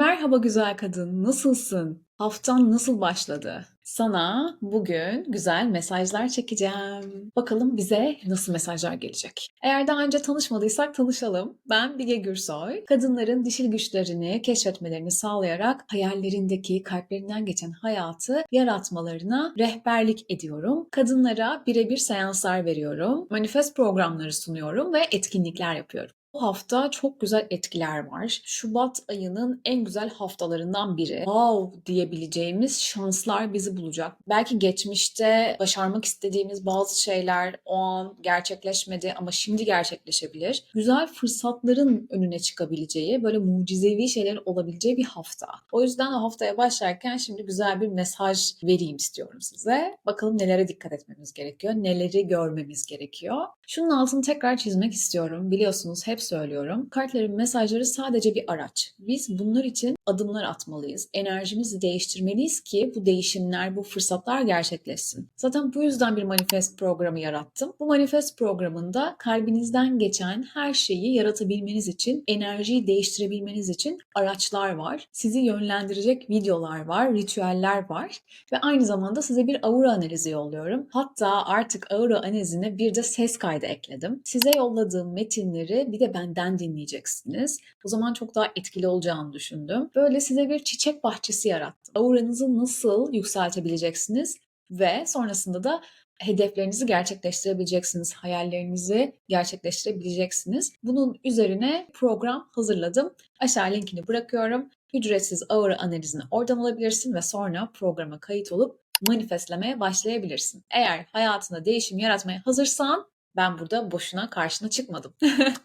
Merhaba güzel kadın, nasılsın? Haftan nasıl başladı? Sana bugün güzel mesajlar çekeceğim. Bakalım bize nasıl mesajlar gelecek? Eğer daha önce tanışmadıysak tanışalım. Ben Bige Gürsoy. Kadınların dişil güçlerini keşfetmelerini sağlayarak hayallerindeki, kalplerinden geçen hayatı yaratmalarına rehberlik ediyorum. Kadınlara birebir seanslar veriyorum. Manifest programları sunuyorum ve etkinlikler yapıyorum. Bu hafta çok güzel etkiler var. Şubat ayının en güzel haftalarından biri. Wow diyebileceğimiz şanslar bizi bulacak. Belki geçmişte başarmak istediğimiz bazı şeyler o an gerçekleşmedi ama şimdi gerçekleşebilir. Güzel fırsatların önüne çıkabileceği, böyle mucizevi şeyler olabileceği bir hafta. O yüzden haftaya başlarken şimdi güzel bir mesaj vereyim istiyorum size. Bakalım nelere dikkat etmemiz gerekiyor, neleri görmemiz gerekiyor. Şunun altını tekrar çizmek istiyorum. Biliyorsunuz hep söylüyorum. Kartların mesajları sadece bir araç. Biz bunlar için adımlar atmalıyız. Enerjimizi değiştirmeliyiz ki bu değişimler, bu fırsatlar gerçekleşsin. Zaten bu yüzden bir manifest programı yarattım. Bu manifest programında kalbinizden geçen her şeyi yaratabilmeniz için, enerjiyi değiştirebilmeniz için araçlar var. Sizi yönlendirecek videolar var, ritüeller var ve aynı zamanda size bir aura analizi yolluyorum. Hatta artık aura analizine bir de ses kaydı ekledim. Size yolladığım metinleri bir de benden dinleyeceksiniz. O zaman çok daha etkili olacağını düşündüm. Böyle size bir çiçek bahçesi yarattım. Auranızı nasıl yükseltebileceksiniz ve sonrasında da hedeflerinizi gerçekleştirebileceksiniz, hayallerinizi gerçekleştirebileceksiniz. Bunun üzerine program hazırladım. Aşağı linkini bırakıyorum. Ücretsiz aura analizini oradan alabilirsin ve sonra programa kayıt olup manifestlemeye başlayabilirsin. Eğer hayatında değişim yaratmaya hazırsan ben burada boşuna karşına çıkmadım.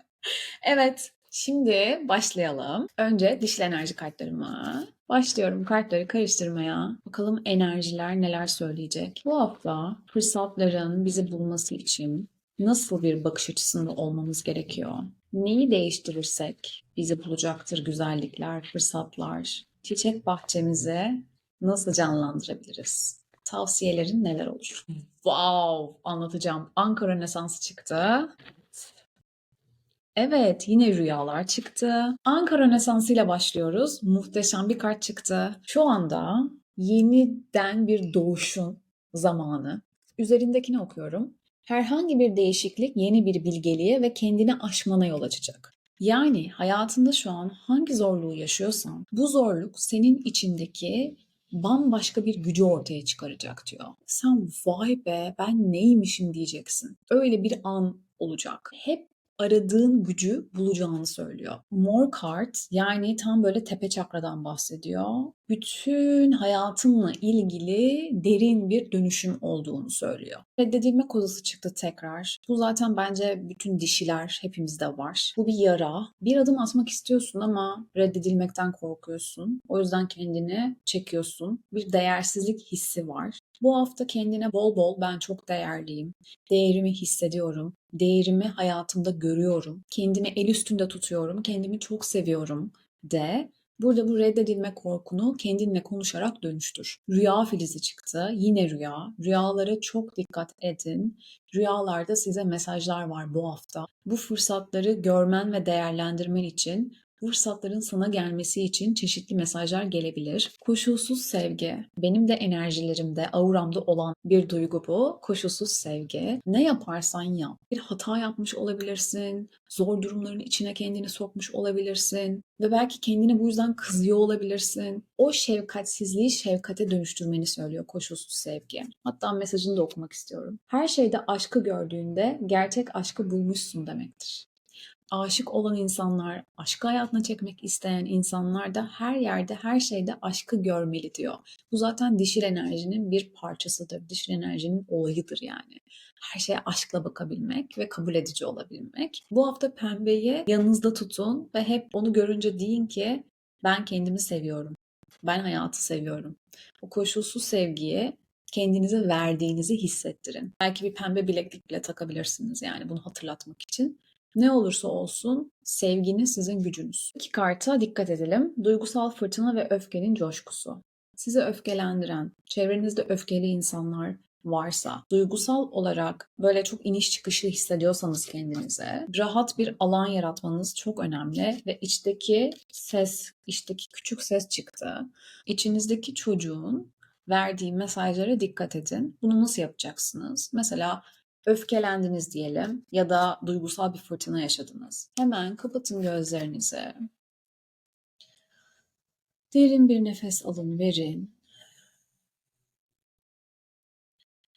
evet, şimdi başlayalım. Önce dişli enerji kartlarıma. Başlıyorum kartları karıştırmaya. Bakalım enerjiler neler söyleyecek. Bu hafta fırsatların bizi bulması için nasıl bir bakış açısında olmamız gerekiyor? Neyi değiştirirsek bizi bulacaktır güzellikler, fırsatlar? Çiçek bahçemizi nasıl canlandırabiliriz? Tavsiyelerin neler olur? Wow, anlatacağım. Ankara Rönesansı çıktı. Evet, yine rüyalar çıktı. Ankara Rönesansı ile başlıyoruz. Muhteşem bir kart çıktı. Şu anda yeniden bir doğuşun zamanı. Üzerindekini okuyorum. Herhangi bir değişiklik yeni bir bilgeliğe ve kendini aşmana yol açacak. Yani hayatında şu an hangi zorluğu yaşıyorsan bu zorluk senin içindeki bambaşka bir gücü ortaya çıkaracak diyor. Sen vay be ben neymişim diyeceksin. Öyle bir an olacak. Hep aradığın gücü bulacağını söylüyor. More card yani tam böyle tepe çakradan bahsediyor. Bütün hayatınla ilgili derin bir dönüşüm olduğunu söylüyor. Reddedilme kozası çıktı tekrar. Bu zaten bence bütün dişiler hepimizde var. Bu bir yara. Bir adım atmak istiyorsun ama reddedilmekten korkuyorsun. O yüzden kendini çekiyorsun. Bir değersizlik hissi var. Bu hafta kendine bol bol ben çok değerliyim. Değerimi hissediyorum. Değerimi hayatımda görüyorum. Kendimi el üstünde tutuyorum. Kendimi çok seviyorum de Burada bu reddedilme korkunu kendinle konuşarak dönüştür. Rüya filizi çıktı. Yine rüya. Rüyalara çok dikkat edin. Rüyalarda size mesajlar var bu hafta. Bu fırsatları görmen ve değerlendirmen için fırsatların sana gelmesi için çeşitli mesajlar gelebilir. Koşulsuz sevgi. Benim de enerjilerimde, auramda olan bir duygu bu. Koşulsuz sevgi. Ne yaparsan yap. Bir hata yapmış olabilirsin. Zor durumların içine kendini sokmuş olabilirsin. Ve belki kendine bu yüzden kızıyor olabilirsin. O şefkatsizliği şefkate dönüştürmeni söylüyor koşulsuz sevgi. Hatta mesajını da okumak istiyorum. Her şeyde aşkı gördüğünde gerçek aşkı bulmuşsun demektir aşık olan insanlar, aşkı hayatına çekmek isteyen insanlar da her yerde, her şeyde aşkı görmeli diyor. Bu zaten dişil enerjinin bir parçasıdır. Dişil enerjinin olayıdır yani. Her şeye aşkla bakabilmek ve kabul edici olabilmek. Bu hafta pembeyi yanınızda tutun ve hep onu görünce deyin ki ben kendimi seviyorum. Ben hayatı seviyorum. O koşulsuz sevgiyi kendinize verdiğinizi hissettirin. Belki bir pembe bileklik bile takabilirsiniz yani bunu hatırlatmak için. Ne olursa olsun sevginiz sizin gücünüz. İki karta dikkat edelim. Duygusal fırtına ve öfkenin coşkusu. Sizi öfkelendiren, çevrenizde öfkeli insanlar, varsa, duygusal olarak böyle çok iniş çıkışı hissediyorsanız kendinize, rahat bir alan yaratmanız çok önemli ve içteki ses, içteki küçük ses çıktı. İçinizdeki çocuğun verdiği mesajlara dikkat edin. Bunu nasıl yapacaksınız? Mesela öfkelendiniz diyelim ya da duygusal bir fırtına yaşadınız. Hemen kapatın gözlerinizi. Derin bir nefes alın, verin.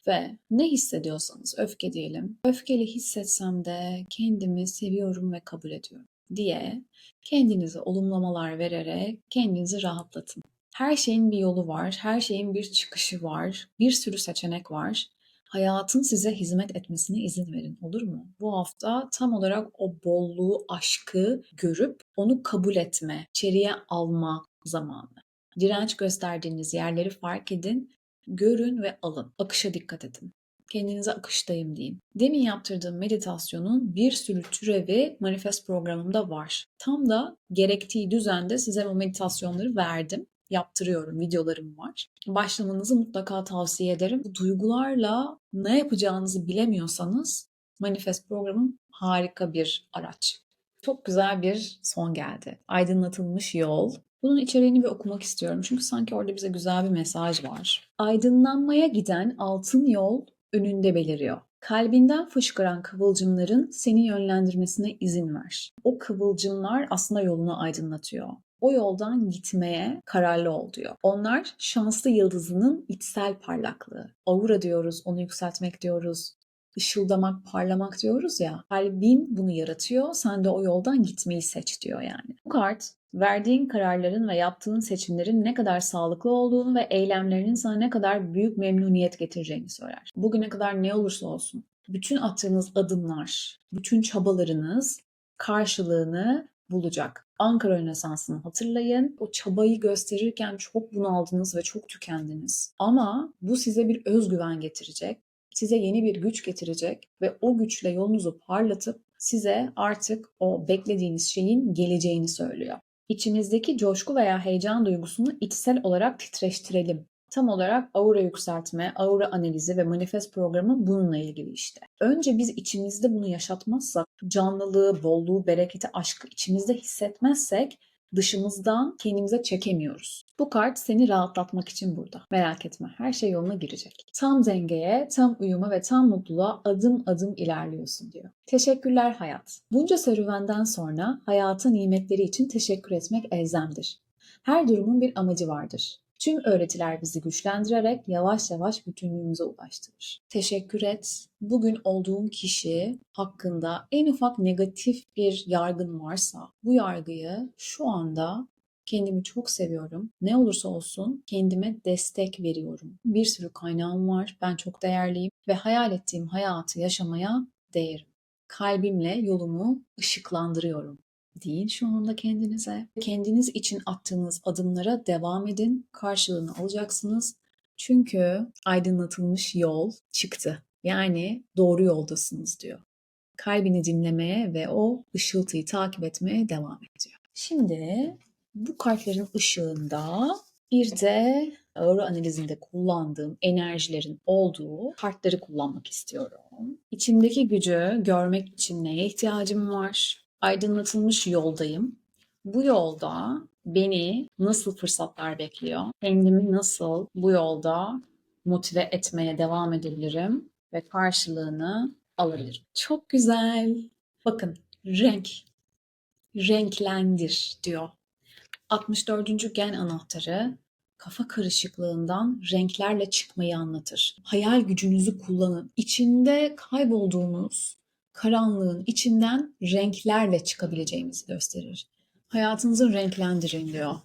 Ve ne hissediyorsanız öfke diyelim. Öfkeli hissetsem de kendimi seviyorum ve kabul ediyorum diye kendinize olumlamalar vererek kendinizi rahatlatın. Her şeyin bir yolu var, her şeyin bir çıkışı var, bir sürü seçenek var. Hayatın size hizmet etmesine izin verin olur mu? Bu hafta tam olarak o bolluğu, aşkı görüp onu kabul etme, içeriye alma zamanı. Direnç gösterdiğiniz yerleri fark edin, görün ve alın. Akışa dikkat edin. Kendinize akıştayım deyin. Demin yaptırdığım meditasyonun bir sürü türevi manifest programımda var. Tam da gerektiği düzende size o meditasyonları verdim yaptırıyorum, videolarım var. Başlamanızı mutlaka tavsiye ederim. Bu duygularla ne yapacağınızı bilemiyorsanız Manifest programım harika bir araç. Çok güzel bir son geldi. Aydınlatılmış yol. Bunun içeriğini bir okumak istiyorum. Çünkü sanki orada bize güzel bir mesaj var. Aydınlanmaya giden altın yol önünde beliriyor. Kalbinden fışkıran kıvılcımların seni yönlendirmesine izin ver. O kıvılcımlar aslında yolunu aydınlatıyor o yoldan gitmeye kararlı ol diyor. Onlar şanslı yıldızının içsel parlaklığı. Aura diyoruz, onu yükseltmek diyoruz. Işıldamak, parlamak diyoruz ya. Kalbin bunu yaratıyor. Sen de o yoldan gitmeyi seç diyor yani. Bu kart verdiğin kararların ve yaptığın seçimlerin ne kadar sağlıklı olduğunu ve eylemlerinin sana ne kadar büyük memnuniyet getireceğini söyler. Bugüne kadar ne olursa olsun bütün attığınız adımlar, bütün çabalarınız karşılığını bulacak. Ankara Rönesansı'nı hatırlayın. O çabayı gösterirken çok bunaldınız ve çok tükendiniz. Ama bu size bir özgüven getirecek. Size yeni bir güç getirecek ve o güçle yolunuzu parlatıp size artık o beklediğiniz şeyin geleceğini söylüyor. İçimizdeki coşku veya heyecan duygusunu içsel olarak titreştirelim. Tam olarak aura yükseltme, aura analizi ve manifest programı bununla ilgili işte. Önce biz içimizde bunu yaşatmazsak, canlılığı, bolluğu, bereketi, aşkı içimizde hissetmezsek dışımızdan kendimize çekemiyoruz. Bu kart seni rahatlatmak için burada. Merak etme her şey yoluna girecek. Tam dengeye, tam uyuma ve tam mutluluğa adım adım ilerliyorsun diyor. Teşekkürler hayat. Bunca serüvenden sonra hayatın nimetleri için teşekkür etmek elzemdir. Her durumun bir amacı vardır. Tüm öğretiler bizi güçlendirerek yavaş yavaş bütünlüğümüze ulaştırır. Teşekkür et. Bugün olduğun kişi hakkında en ufak negatif bir yargın varsa bu yargıyı şu anda kendimi çok seviyorum. Ne olursa olsun kendime destek veriyorum. Bir sürü kaynağım var. Ben çok değerliyim ve hayal ettiğim hayatı yaşamaya değerim. Kalbimle yolumu ışıklandırıyorum deyin şu anda kendinize. Kendiniz için attığınız adımlara devam edin. Karşılığını alacaksınız. Çünkü aydınlatılmış yol çıktı. Yani doğru yoldasınız diyor. Kalbini dinlemeye ve o ışıltıyı takip etmeye devam ediyor. Şimdi bu kartların ışığında bir de aura analizinde kullandığım enerjilerin olduğu kartları kullanmak istiyorum. İçimdeki gücü görmek için neye ihtiyacım var? Aydınlatılmış yoldayım. Bu yolda beni nasıl fırsatlar bekliyor? Kendimi nasıl bu yolda motive etmeye devam edebilirim ve karşılığını alabilirim. Çok güzel. Bakın renk. Renklendir diyor. 64. gen anahtarı kafa karışıklığından renklerle çıkmayı anlatır. Hayal gücünüzü kullanın. İçinde kaybolduğunuz karanlığın içinden renklerle çıkabileceğimizi gösterir. Hayatınızı renklendirin diyor.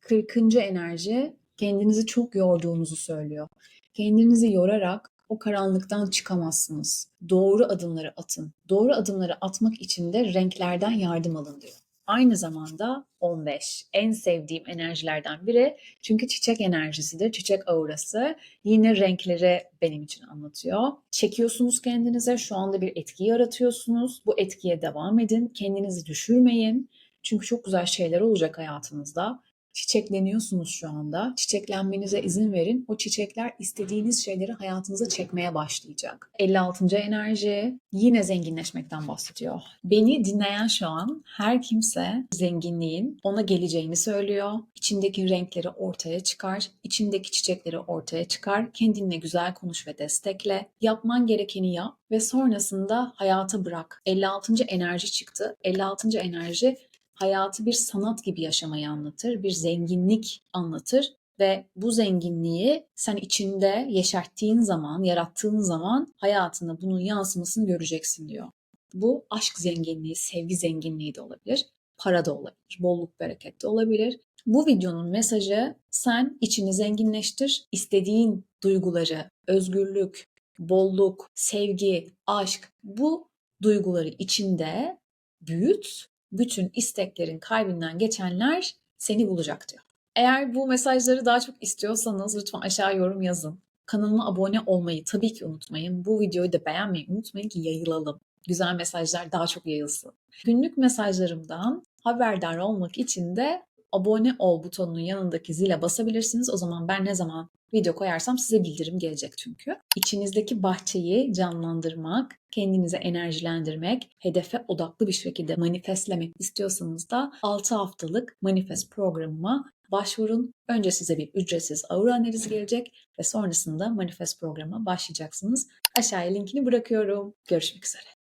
40. enerji kendinizi çok yorduğunuzu söylüyor. Kendinizi yorarak o karanlıktan çıkamazsınız. Doğru adımları atın. Doğru adımları atmak için de renklerden yardım alın diyor. Aynı zamanda 15 en sevdiğim enerjilerden biri. Çünkü çiçek enerjisidir, çiçek aurası. Yine renkleri benim için anlatıyor. Çekiyorsunuz kendinize, şu anda bir etki yaratıyorsunuz. Bu etkiye devam edin, kendinizi düşürmeyin. Çünkü çok güzel şeyler olacak hayatınızda. Çiçekleniyorsunuz şu anda. Çiçeklenmenize izin verin. O çiçekler istediğiniz şeyleri hayatınıza çekmeye başlayacak. 56. enerji yine zenginleşmekten bahsediyor. Beni dinleyen şu an her kimse zenginliğin ona geleceğini söylüyor. İçindeki renkleri ortaya çıkar. içindeki çiçekleri ortaya çıkar. Kendinle güzel konuş ve destekle. Yapman gerekeni yap ve sonrasında hayata bırak. 56. enerji çıktı. 56. enerji hayatı bir sanat gibi yaşamayı anlatır, bir zenginlik anlatır ve bu zenginliği sen içinde yeşerttiğin zaman, yarattığın zaman hayatında bunun yansımasını göreceksin diyor. Bu aşk zenginliği, sevgi zenginliği de olabilir, para da olabilir, bolluk bereket de olabilir. Bu videonun mesajı sen içini zenginleştir, istediğin duyguları, özgürlük, bolluk, sevgi, aşk bu duyguları içinde büyüt bütün isteklerin kalbinden geçenler seni bulacak diyor. Eğer bu mesajları daha çok istiyorsanız lütfen aşağı yorum yazın. Kanalıma abone olmayı tabii ki unutmayın. Bu videoyu da beğenmeyi unutmayın ki yayılalım. Güzel mesajlar daha çok yayılsın. Günlük mesajlarımdan haberdar olmak için de abone ol butonunun yanındaki zile basabilirsiniz. O zaman ben ne zaman video koyarsam size bildirim gelecek çünkü. İçinizdeki bahçeyi canlandırmak, kendinize enerjilendirmek, hedefe odaklı bir şekilde manifestlemek istiyorsanız da 6 haftalık manifest programıma başvurun. Önce size bir ücretsiz aura analizi gelecek ve sonrasında manifest programa başlayacaksınız. Aşağıya linkini bırakıyorum. Görüşmek üzere.